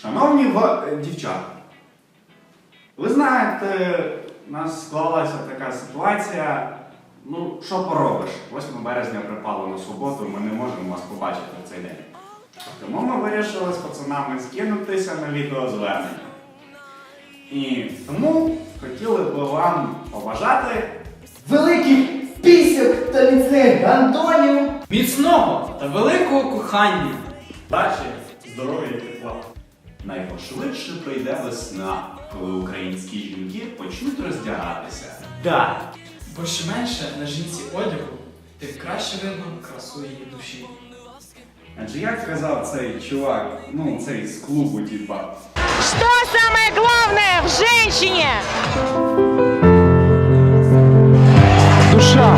Шановні в- е, дівчата, ви знаєте, у нас склалася така ситуація. Ну, що поробиш? 8 березня припало на суботу, ми не можемо вас побачити в цей день. Тому ми вирішили з пацанами скинутися на відеозвернення. І тому хотіли би вам побажати Великих пісок та міцних гандонів. Міцного та великого кохання. Дачі, здоров'я і тепла. Найпошвидше прийде весна, коли українські жінки почнуть роздягатися. Да. Бо що менше на жінці одягу, тим краще видно красу її душі. Адже як казав цей чувак, ну цей з клубу, типа, Что самое главное в женщине? Душа.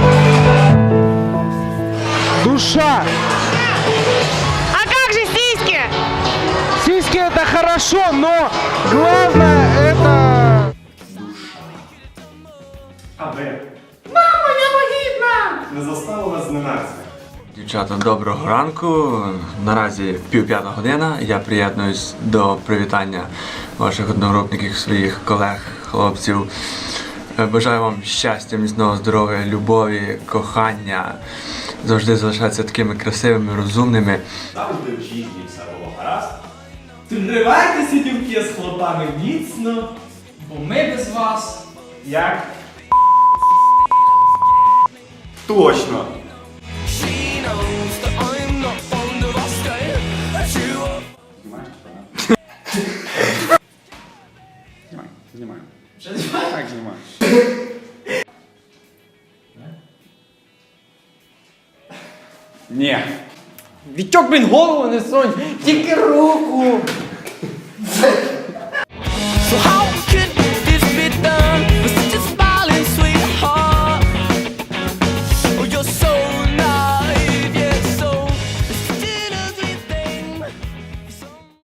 Душа. Хорошо, но главное это... душа. А? Мамо, я вагітна! Не заставила зненацька. Дівчата, доброго ранку. Наразі пів п'ята година. Я приєднуюсь до привітання ваших одногрупників, своїх колег, хлопців. Е, Бажаю вам щастя, міцного здоров'я, любові, кохання. Завжди залишатися такими красивими, розумними. Завжди в житті все було гаразд. Тримайтеся, дівки, з хлопами міцно, бо ми без вас. Як? Точно! Знімаєш чи що? Знімай, знімаю. Вже немає. Так, знімаю. Ні. Вітьок, блін, голову не сонь, тільки руку.